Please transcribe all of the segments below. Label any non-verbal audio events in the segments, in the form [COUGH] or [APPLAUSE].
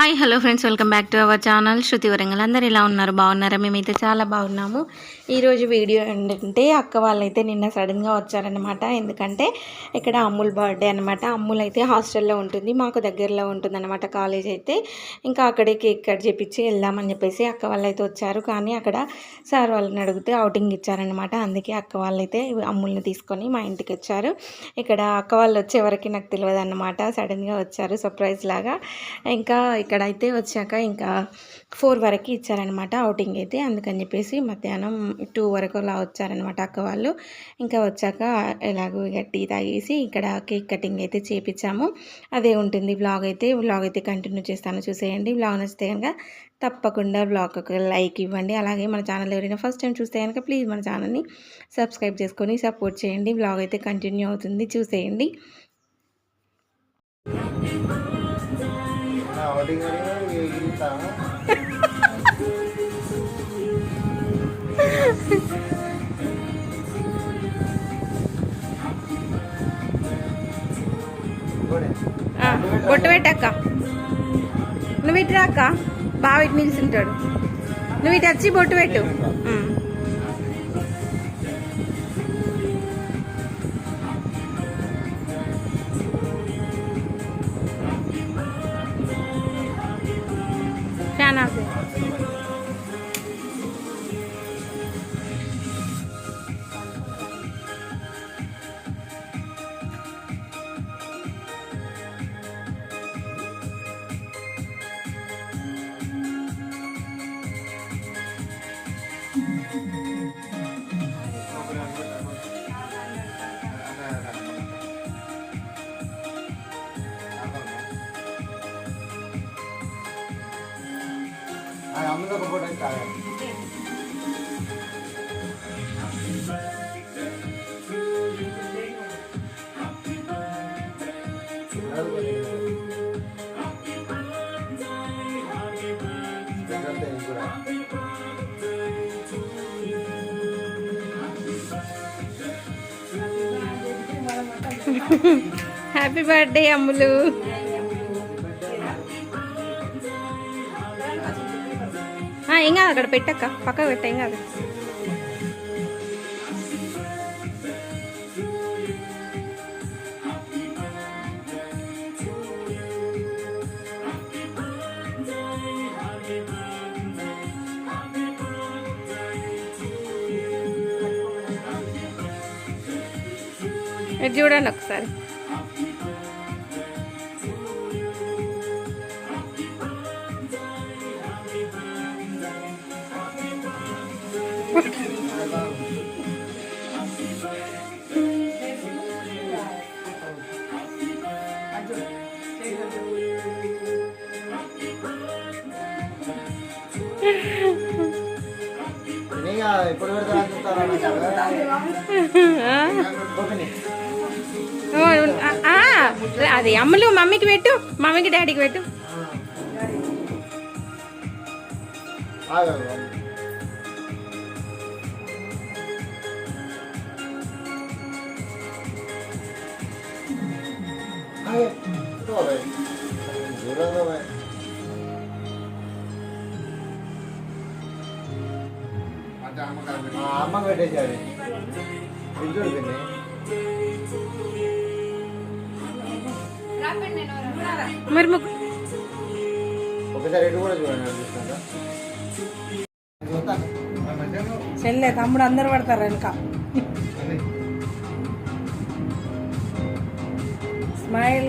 Hi hello friends welcome back to our channel. Shruti Warangal. అందరు ఎలా ఉన్నారు? బాగున్నారా? మేమైతే చాలా బాగున్నాము. ఈరోజు వీడియో ఏంటంటే అక్క వాళ్ళైతే నిన్న సడన్గా వచ్చారనమాట ఎందుకంటే ఇక్కడ అమ్ముల్ బర్త్డే అనమాట అమ్ముల్ అయితే హాస్టల్లో ఉంటుంది మాకు దగ్గరలో ఉంటుందన్నమాట కాలేజ్ అయితే. ఇంకా అక్కడే కేక్ కట్ చేపించి వెళ్దామని చెప్పేసి అక్క వాళ్ళు అయితే వచ్చారు. కానీ అక్కడ సార్ వాళ్ళని అడిగితే అవుటింగ్ ఇచ్చారనమాట అందుకే అక్క వాళ్ళైతే అమ్ముల్ని తీసుకొని మా ఇంటికి వచ్చారు. ఇక్కడ అక్క వాళ్ళు వచ్చేవరకు నాకు తెలియదు అనమాట సడన్గా వచ్చారు సర్ప్రైజ్ లాగా. ఇంకా ఇక్కడ అయితే వచ్చాక ఇంకా ఫోర్ వరకు ఇచ్చారనమాట అవుటింగ్ అయితే. అందుకని చెప్పేసి మధ్యాహ్నం టూ వరకు అలా వచ్చారనమాట అక్క వాళ్ళు. ఇంకా వచ్చాక ఎలాగో ఇక టీ తాగేసి ఇక్కడ కేక్ కటింగ్ అయితే చేపించాము అదే ఉంటుంది వ్లాగ్ అయితే. వ్లాగ్ అయితే కంటిన్యూ చేస్తాను చూసేయండి. బ్లాగ్ నచ్చితే కనుక తప్పకుండా బ్లాగ్ ఒక లైక్ ఇవ్వండి. అలాగే మన ఛానల్ ఎవరైనా ఫస్ట్ టైం చూస్తే కనుక ప్లీజ్ మన ఛానల్ని సబ్స్క్రైబ్ చేసుకొని సపోర్ట్ చేయండి. బ్లాగ్ అయితే కంటిన్యూ అవుతుంది చూసేయండి. బొట్టు పెట్టక్క నువ్వు ఇటు రాక్క బాగా నిలిచింటాడు నువ్వు ఇటు వచ్చి బొట్టు పెట్టు అమ్మ ఒక ఫోటో కాదు. Happy birthday Ammulu. ఏం కాదు అక్కడ పెట్టక్క. పక్కకు పెట్ట ఏం కాదు. చూడండి ఒకసారి. ఇప్పుడు అది అమ్ములు మమ్మీకి పెట్టు మమ్మీకి డాడీకి పెట్టు. అమ్మ మరి ఒకసారి ఎటు కూడా చూడండి చెల్లె తమ్ముడు అందరు పడతారు వెనక. [LAUGHS] స్మైల్.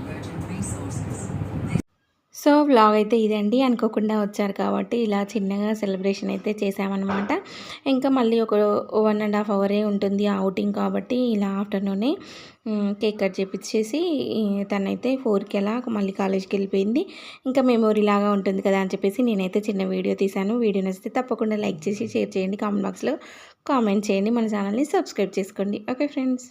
సో వ్లాగ్ అయితే ఇదండి. అనుకోకుండా వచ్చారు కాబట్టి ఇలా చిన్నగా సెలబ్రేషన్ అయితే చేసామన్నమాట ఇంకా మళ్ళీ ఒక వన్ అండ్ హాఫ్ అవరే ఉంటుంది అవుటింగ్ కాబట్టి ఇలా ఆఫ్టర్నూనే కేక్ కట్ చేపించేసి తనైతే ఫోర్కి అలా మళ్ళీ కాలేజ్కి వెళ్ళిపోయింది. ఇంకా మెమొరీ లాగా ఉంటుంది కదా అని చెప్పేసి నేనైతే చిన్న వీడియో తీశాను. వీడియో నచ్చితే తప్పకుండా లైక్ చేసి షేర్ చేయండి. కామెంట్ బాక్స్లో కామెంట్ చేయండి. మన ఛానల్ని సబ్స్క్రైబ్ చేసుకోండి. Okay friends